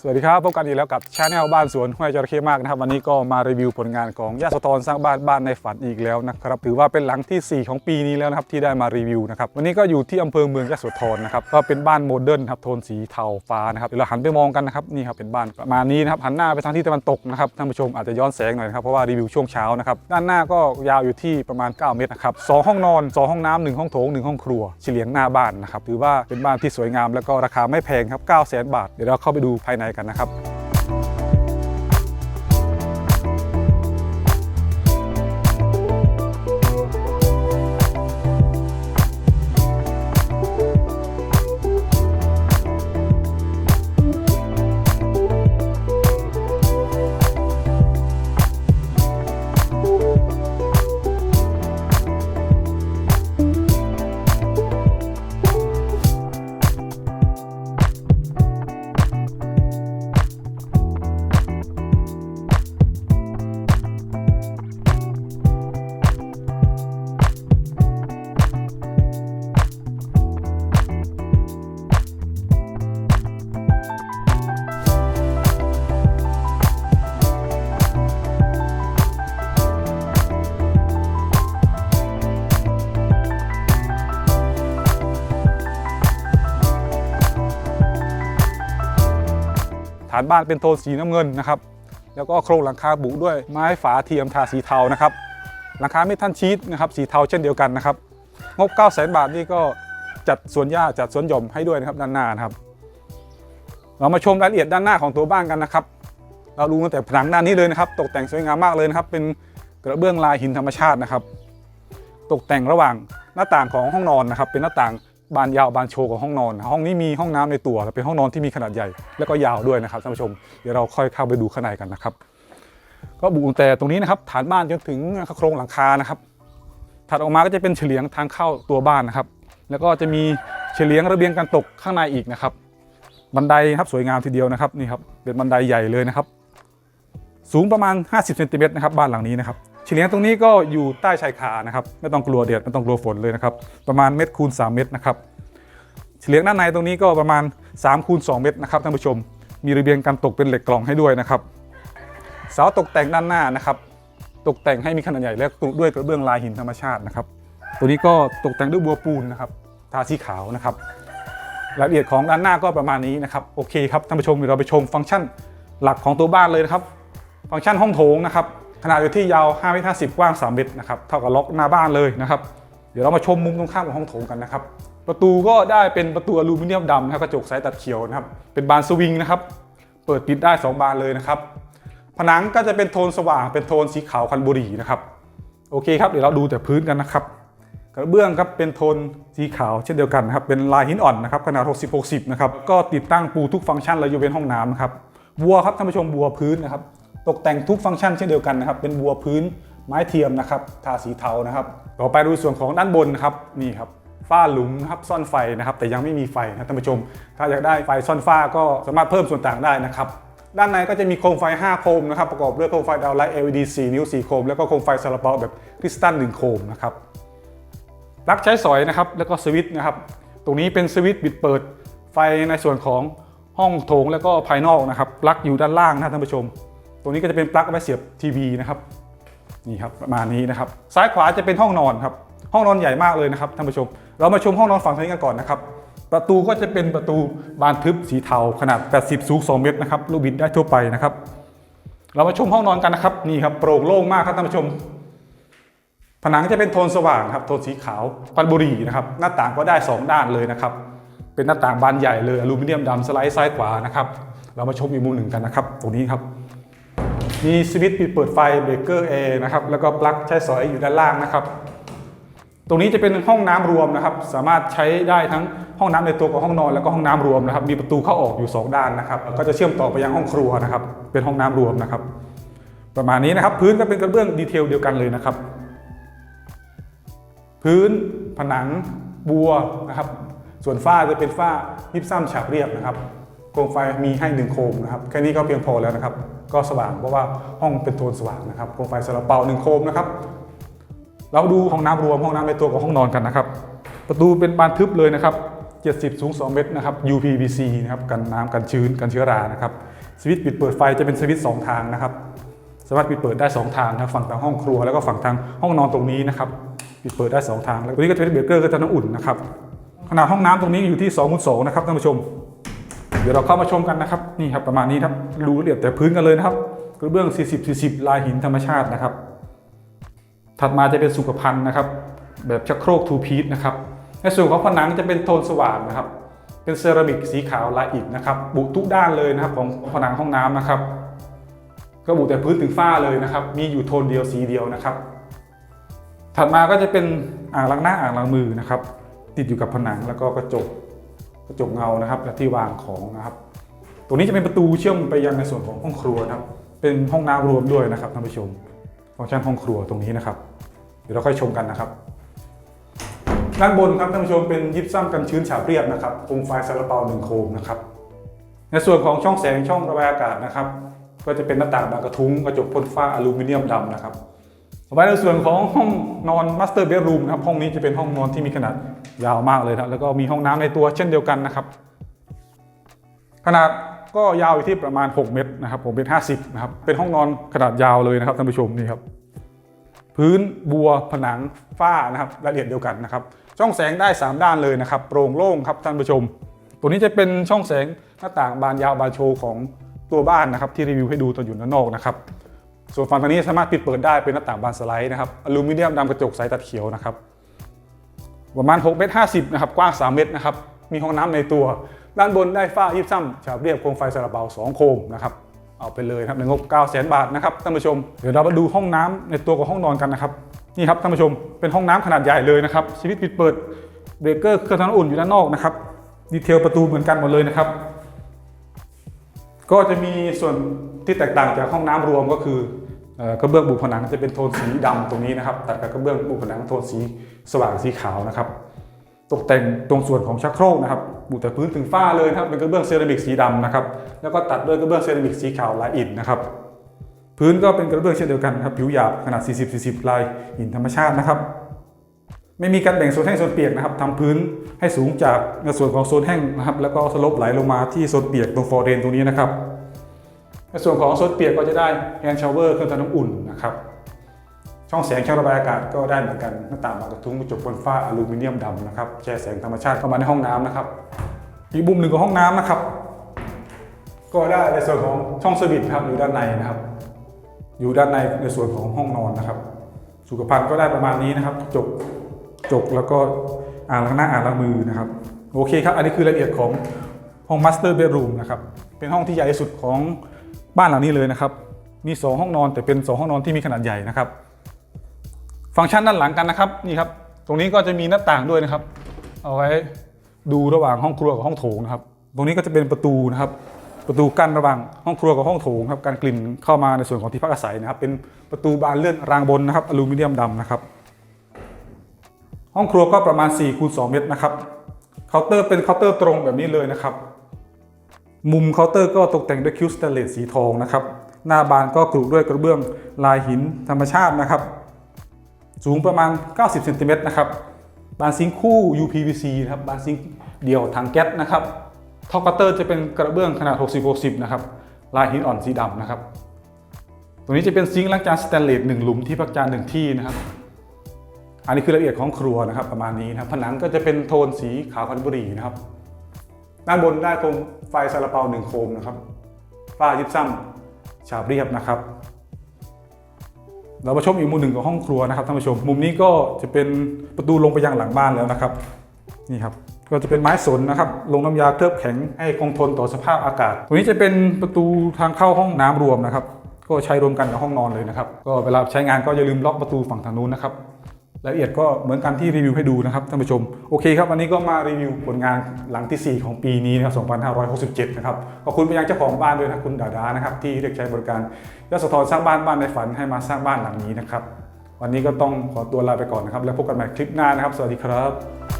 สวัสดีครับพบกันอีกแล้วกับชาแนลบ้านสวนห้วยจระเข้มากนะครับ วันนี้ก็มารีวิวผลงานของยาสะทรสร้างบ้านบ้านในฝันอีกแล้วนะครับถือว่าเป็นหลังทีสี่ 4 ของปีนี้แล้วนะครับที่ได้มารีวิวนะครับวันนี้ก็อยู่ที่อำเภอเมืองยะโสธรนะครับก็เป็นบ้านโมเดิร์นครับโทนสีเทาฟ้านะครับเดี๋ยวเราหันไปมองกันนะครับนี่ครับเป็นบ้านประมาณนี้นะครับหันหน้าไปทางที่ตะวันตกนะครับท่านผู้ชมอาจจะย้อนแสงหน่อยนะครับเพราะว่ารีวิวช่วงเช้านะครับด้านหน้าก็ยาวอยู่ที่ประมาณ 9 เมตรนะครับสองห้องนอนสองห้องน้ำหนึ่งห้องโถงหนึ่งห้องครัวเฉลียงหน้าบ้านนะครับถือว่าเป็นบ้านที่สวยงามแล้วก็ราคาไม่แพงครับ9 0 0 0 0 0 บาทเดี๋ยวเราเข้าไปดูภายในกันนะครับานบ้านเป็นโทนสีน้ำเงินนะครับแล้วก็โครงหลังคาบุด้วยไม้ฝาเทียมทาสีเทานะครับหลังคาไม่ท่านชีตนะครับสีเทาเช่นเดียวกันนะครับงบ9 0 0 0 0 0 บาทนี่ก็จัดสวนหญ้าจัดสวนหย่อมให้ด้วยนะครับด้านหน้านะครับ เรามาชมรายละเอียดด้านหน้าของตัวบ้านกันนะครับ เราดูตั้งแต่ผนังด้านนี้เลยนะครับ ตกแต่งสวยงามมากเลยนะครับ เป็นกระเบื้องลายหินธรรมชาตินะครับ ตกแต่งระหว่างหน้าต่างของห้องนอนนะครับ เป็นหน้าต่าง บานยาวบานโชว์ของห้องนอน ห้องนี้มีห้องน้ำในตัวและเป็นห้องนอนที่มีขนาดใหญ่แล้วก็ยาวด้วยนะครับท่านผู้ชมเดี๋ยวเราค่อยเข้าไปดูข้างในกันนะครับ ก็บุกแต่ตรงนี้นะครับ ฐานบ้านจนถึงโครงหลังคานะครับ ถัดออกมาก็จะเป็นเฉลียงทางเข้าตัวบ้านนะครับ แล้วก็จะมีเฉลียงระเบียงการตกข้างในอีกนะครับ บันไดครับสวยงามทีเดียวนะครับนี่ครับเป็นบันไดใหญ่เลยนะครับ สูงประมาณ 50เซนติเมตรนะครับบ้านหลังนี้นะครับ เฉลียงตรงนี้ก็อยู่ใต้ชายคานะครับ ไม่ต้องกลัวเดือดไม่ต้องกลัวฝนเลยนะครับ ประมาณเม็ดคูณ 3 เม็ดนะครับ เฉลียงด้านในตรงนี้ก็ประมาณ3คูณ2เม็ดนะครับท่านผู้ชม มีระเบียงการตกเป็นเหล็กกล่องให้ด้วยนะครับ เสาตกแต่งด้านหน้านะครับ ตกแต่งให้มีขนาดใหญ่และด้วยกระเบื้องลายหินธรรมชาตินะครับ ตัวนี้ก็ตกแต่งด้วยบัวปูนนะครับ ทาสีขาวนะครับ รายละเอียดของด้านหน้าก็ประมาณนี้นะครับ โอเคครับท่านผู้ชมเดี๋ยวเราไปชมฟังก์ชันหลักของตัวบ้านเลยนะครับ ฟังก์ชันห้องโถงนะครับ ขนาดอยู่ที่ยาว5เมตร50 กว้าง 3 เมตรนะครับ เท่ากับล็อกหน้าบ้านเลยนะครับ เดี๋ยวเรามาชมมุมตรงข้ามของห้องโถงกันนะครับ ประตูก็ได้เป็นประตูอลูมิเนียมดำนะครับ กระจกใสตัดเขียวนะครับ เป็นบานสวิงนะครับ เปิดปิดได้ 2 บานเลยนะครับ ผนังก็จะเป็นโทนสว่าง เป็นโทนสีขาวคันบุหรี่นะครับ โอเคครับ เดี๋ยวเราดูแต่พื้นกันนะครับ กระเบื้องครับ เป็นโทนสีขาวเช่นเดียวกันนะครับ เป็นลายหินอ่อนนะครับ ขนาด 60 60 นะครับ ก็ติดตั้งปูทุกฟังก์ชันเลยยกเว้นห้องน้ำนะครับ บัวครับท่านผู้ชมบัวพื้นนะครับ ตกแต่งทุกฟังก์ชันเช่นเดียวกันนะครับ เป็นบัวพื้นไม้เทียมนะครับ ทาสีเทานะครับ ต่อไปดูส่วนของด้านบนนะครับ นี่ครับ ฝ้าหลุมครับซ่อนไฟนะครับ แต่ยังไม่มีไฟนะท่านผู้ชม ถ้าอยากได้ไฟซ่อนฝ้าก็สามารถเพิ่มส่วนต่างได้นะครับ ด้านในก็จะมีโคมไฟ 5 โคมนะครับ ประกอบด้วยโคมไฟดาวไลท์ LED 4 นิ้ว 4 โคม แล้วก็โคมไฟซาลาเปาแบบคริสตัล 1 โคมนะครับ ปลั๊กใช้สอยนะครับ แล้วก็สวิตช์นะครับ ตรงนี้เป็นสวิตช์ปิดเปิดไฟในส่วนของห้องโถงแล้วก็ภายนอกนะครับ ปลั๊กอยู่ด้านล่างนะท่านผู้ชม ตรงนี้ก็จะเป็นปลั๊กเอาไว้เสียบทีวีนะครับนี่ครับประมาณนี้นะครับซ้ายขวาจะเป็นห้องนอนครับห้องนอนใหญ่มากเลยนะครับท่านผู้ชม เรามาชมห้องนอนฝั่งทางนี้กันก่อนนะครับประตูก็จะเป็นประตูบานทึบสีเทาขนาด 80 สูง 2 เมตรนะครับลูกบิดได้ทั่วไปนะครับ เรามาชมห้องนอนกันนะครับนี่ครับโปร่งโล่งมากครับท่านผู้ชม ผนังจะเป็นโทนสว่างครับโทนสีขาวควันบุหรี่นะครับหน้าต่างก็ได้ 2 ด้านเลยนะครับเป็นหน้าต่างบานใหญ่เลยอลูมิเนียมดำสไลด์ซ้ายขวานะครับเรามาชมอีกมุมหนึ่งกันนะครับตรงนี้ครับ มีสวิตช์ปิดเปิดไฟเบรกเกอร์แอร์นะครับแล้วก็ปลั๊กใช้สอยอยู่ด้านล่างนะครับ ตรงนี้จะเป็นห้องน้ำรวมนะครับ สามารถใช้ได้ทั้งห้องน้ำในตัวกับห้องนอนแล้วก็ห้องน้ำรวมนะครับ มีประตูเข้าออกอยู่ 2 ด้านนะครับก็จะเชื่อมต่อไปยังห้องครัวนะครับ เป็นห้องน้ำรวมนะครับ ประมาณนี้นะครับ พื้นก็เป็นกระเบื้องดีเทลเดียวกันเลยนะครับ พื้นผนังบัวนะครับ ส่วนฝ้าจะเป็นฝ้ายิบซ้ำฉาบเรียบนะครับ โคมไฟมีให้หนึ่งโคมนะครับแค่นี้ก็เพียงพอแล้วนะครับ ก็สว่างเพราะว่าห้องเป็นโทนสว่างนะครับโคมไฟสลับเป่าหนึ่งโคมนะครับ เราดูห้องน้ำรวมห้องน้ำในตัวกับห้องนอนกันนะครับ ประตูเป็นบานทึบเลยนะครับ 70 สูง 2 เมตรนะครับ UPVC นะครับกันน้ำกันชื้นกันเชื้อรานะครับสวิตช์ปิดเปิดไฟจะเป็นสวิตช์สองทางนะครับ สามารถปิดเปิดได้ 2 ทางนะฝั่งทางห้องครัวแล้วก็ฝั่งทางห้องนอนตรงนี้นะครับปิดเปิดได้ 2 ทาง แล้วตัวนี้ก็จะเป็นเบรกเกอร์ก็จะน้ำอุ่นนะครับขนาดห้องน้ำตรงนี้อยู่ที่2คูณ2นะครับท่านผู้ชม เดี๋ยวเราเข้ามาชมกันนะครับนี่ครับประมาณนี้ครับดูละเอียดแต่พื้นกันเลยนะครับกระเบื้อง 40 40 ลายหินธรรมชาตินะครับ ถัดมาจะเป็นสุขภัณฑ์นะครับ แบบชักโครกทูพีซนะครับในส่วนของผนังจะเป็นโทนสว่างนะครับ เป็นเซรามิกสีขาวลายอิฐนะครับ บุทุกด้านเลยนะครับของผนังห้องน้ำนะครับ ก็บุแต่พื้นถึงฝ้าเลยนะครับ มีอยู่โทนเดียวสีเดียวนะครับ ถัดมาก็จะเป็นอ่างล้างหน้าอ่างล้างมือนะครับ ติดอยู่กับผนังแล้วก็กระจก กระจกเงานะครับและที่วางของนะครับ ตรงนี้จะเป็นประตูเชื่อมไปยังในส่วนของห้องครัวนะครับ เป็นห้องน้ำรวมด้วยนะครับท่านผู้ชมฟังก์ชันห้องครัวตรงนี้นะครับ เดี๋ยวเราค่อยชมกันนะครับด้านบนครับท่านผู้ชมเป็นยิปซัมกันชื้นฉาบเรียบนะครับโคมไฟซาลาเปาหนึ่งโคมนะครับในส่วนของช่องแสงช่องระบายอากาศนะครับ ก็จะเป็นหน้าต่างบานกระทุ้งกระจกพ่นฟ้าอลูมิเนียมดำนะครับ ต่อไปในส่วนของห้องนอนมาสเตอร์เบดรูมนะครับห้องนี้จะเป็นห้องนอนที่มีขนาดยาวมากเลยนะแล้วก็มีห้องน้ำในตัวเช่นเดียวกันนะครับ ขนาดก็ยาวอยู่ที่ประมาณ 6 เมตรนะครับ6เมตร50นะครับเป็นห้องนอนขนาดยาวเลยนะครับท่านผู้ชมนี่ครับพื้นบัวผนังฝ้านะครับรายละเอียดเดียวกันนะครับช่องแสงได้ 3 ด้านเลยนะครับโปร่งโล่งครับท่านผู้ชม ตัวนี้จะเป็นช่องแสงหน้าต่างบานยาวบานโชว์ของตัวบ้านนะครับที่รีวิวให้ดูตอนอยู่ด้านนอกนะครับ ส่วนฝั่งทางนี้สามารถปิดเปิดได้เป็นหน้าต่างบานสไลด์นะครับอลูมิเนียมดำกระจกใสตัดเขียวนะครับประมาณ6เมตร50นะครับกว้าง 3 เมตรนะครับมีห้องน้ำในตัว ด้านบนได้ฝ้ายิบซ้ำฉาบเรียบโคมไฟสระเบา 2 โคมนะครับเอาไปเลยครับในงบ 9 0 0 0 0 บาทนะครับท่านผู้ชมเดี๋ยวเรามาดูห้องน้ำในตัวของห้องนอนกันนะครับนี่ครับท่านผู้ชมเป็นห้องน้ำขนาดใหญ่เลยนะครับชีวิตปิดเปิดเบรกเกอร์เครื่องทำน้ำอุ่นอยู่ด้านนอกนะครับดีเทลประตูเหมือนกันหมดเลยนะครับ ก็จะมีส่วน ที่แตกต่างจากห้องน้ำรวมก็คือกระเบื้องบุผนังจะเป็นโทนสีดำตรงนี้นะครับ ตัดกับกระเบื้องบุผนังโทนสีสว่างสีขาวนะครับ ตกแต่งตรงส่วนของชักโครกนะครับบุแต่พื้นถึงฝ้าเลยนะครับเป็นกระเบื้องเซรามิกสีดำนะครับ แล้วก็ตัดด้วยกระเบื้องเซรามิกสีขาวลายอิฐนะครับ พื้นก็เป็นกระเบื้องเช่นเดียวกันครับผิวหยาบขนาด 40-40 ลายหินธรรมชาตินะครับ ไม่มีการแบ่งโซนแห้งโซนเปียกนะครับทำพื้นให้สูงจากส่วนของโซนแห้งนะครับ แล้วก็สลบไหลลงมาที่โซนเปียกตรงฟอร์เรนตรงนี้นะครับ ในส่วนของโซนเปียกก็จะได้แฮนด์ชาวเวอร์เครื่องทำน้ำอุ่นนะครับ ช่องแสงช่องระบายอากาศก็ได้เหมือนกันหน้าต่างบานกระทุ้งกระจกบนฝ้าอลูมิเนียมดำนะครับแช่แสงธรรมชาติเข้ามาในห้องน้ำนะครับ อีกมุมหนึ่งของห้องน้ำนะครับ ก็ได้ในส่วนของช่องสวิตช์ครับอยู่ด้านในนะครับ อยู่ด้านในในส่วนของห้องนอนนะครับ สุขภัณฑ์ก็ได้ประมาณนี้นะครับกระจกกระจกแล้วก็อ่างล้างหน้าอ่างล้างมือนะครับโอเคครับ อันนี้คือรายละเอียดของห้องมาสเตอร์เบดรูมนะครับเป็นห้องที่ใหญ่ที่สุดของ บ้านหลังนี้เลยนะครับ มี 2 ห้องนอนแต่เป็น 2 ห้องนอนที่มีขนาดใหญ่นะครับ ฟังก์ชันด้านหลังกันนะครับนี่ครับ ตรงนี้ก็จะมีหน้าต่างด้วยนะครับ เอาไว้ดูระหว่างห้องครัวกับห้องโถงนะครับ ตรงนี้ก็จะเป็นประตูนะครับ ประตูกั้นระหว่างห้องครัวกับห้องโถงครับการกลิ่นเข้ามาในส่วนของที่พักอาศัยนะครับ เป็นประตูบานเลื่อนรางบนนะครับอลูมิเนียมดำนะครับ ห้องครัวก็ประมาณ4คูณ2เมตรนะครับเคาน์เตอร์เป็นเคาน์เตอร์ตรงแบบนี้เลยนะครับ มุมเคาน์เตอร์ก็ตกแต่งด้วยคิวสเตนเลสสีทองนะครับ หน้าบานก็กรุด้วยกระเบื้องลายหินธรรมชาตินะครับ สูงประมาณ 90เซนติเมตรนะครับบานซิงคู่ UPVC นะครับบานซิงเดี่ยวถังแก๊สนะครับท็อปคัตเตอร์จะเป็นกระเบื้องขนาด 60-60 นะครับ ลายหินอ่อนสีดำนะครับ ตัวนี้จะเป็นซิงค์ล้างจานสแตนเลสหนึ่งหลุมที่พักจานหนึ่งที่นะครับ อันนี้คือรายละเอียดของครัวนะครับประมาณนี้นะครับ ผนังก็จะเป็นโทนสีขาวคันบุรีนะครับ ด้านบนได้โคมไฟซาลาเปาหนึ่งโคมนะครับฝ้ายิบซ้ำฉาบเรียบนะครับ เรามาชมอีกมุมหนึ่งของห้องครัวนะครับท่านผู้ชม มุมนี้ก็จะเป็นประตูลงไปยังหลังบ้านแล้วนะครับนี่ครับก็จะเป็นไม้สนนะครับ ลงน้ำยาเคลือบแข็งให้คงทนต่อสภาพอากาศ ตรงนี้จะเป็นประตูทางเข้าห้องน้ำรวมนะครับ ก็ใช้รวมกันกับห้องนอนเลยนะครับ ก็เวลาใช้งานก็อย่าลืมล็อกประตูฝั่งทางนู้นนะครับ รายละเอียดก็เหมือนกันที่รีวิวให้ดูนะครับท่านผู้ชมโอเคครับวันนี้ก็มารีวิวผลงานหลังที่ 4 ของปีนี้นะครับ2567 นะครับขอบคุณไปยังเจ้าของบ้านด้วยนะคุณดาดานะครับที่เรียกใช้บริการยศธรสร้างบ้านบ้านในฝันให้มาสร้างบ้านหลังนี้นะครับวันนี้ก็ต้องขอตัวลาไปก่อนนะครับแล้วพบกันใหม่คลิปหน้านะครับ สวัสดีครับ